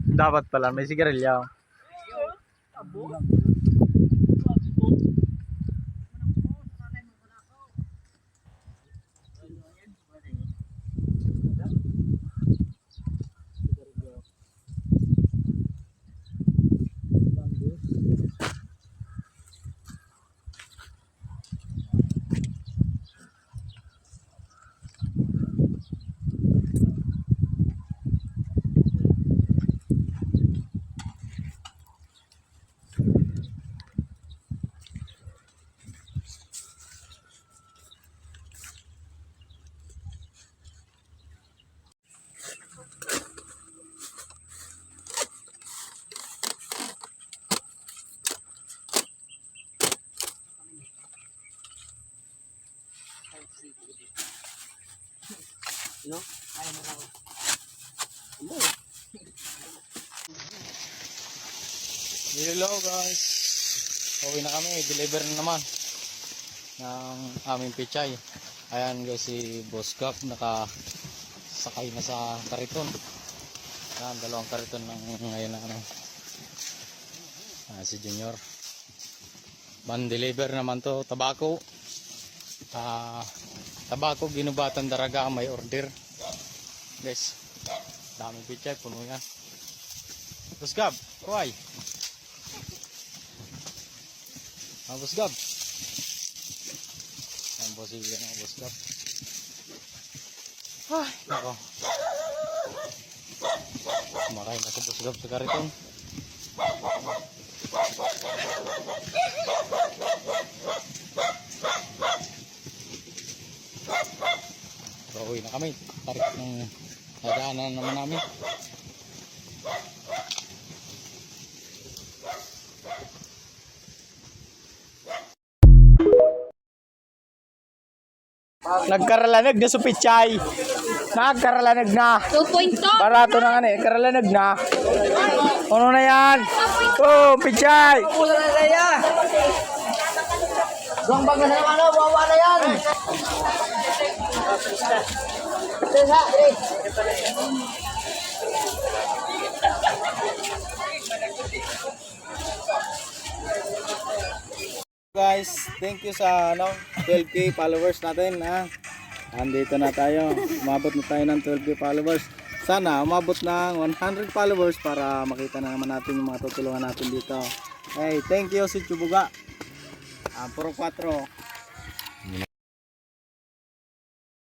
दावत पला मैं सिगरेट ले Hello guys. Uwi na kami, deliver na naman ng aming pichay. Ayan guys si Boss Gap naka sakay na sa kariton. Ayan, dalawang kariton ng ngayon na ano. Ah, si Junior. Ban deliver naman to, tabako. Ah, tabako ginubatan daraga may order. Guys, daming pichay puno yan. Boss Gab, kuhay. Ah, Boss Gab. Ang boss yung ano, Boss Gab. Ay, nako. Kumakain na si Boss Gab sa kariton. So, uwi na kami. Tarik ng nadaanan naman namin. Nagkaralanag na sa pichay. Nagkaralanag na. 2.2. Barato na nga eh. Karalanag na. Ano na yan? Oh, pichay. Doang baga na naman, oh, wawa na yan. Ito na, eh. Guys, thank you sa ano, 12k followers natin ha. Andito na tayo. Umabot na tayo ng 12k followers. Sana umabot ng 100 followers para makita na naman natin yung mga tutulungan natin dito. Hey, thank you si Chubuga. Ah, puro 4.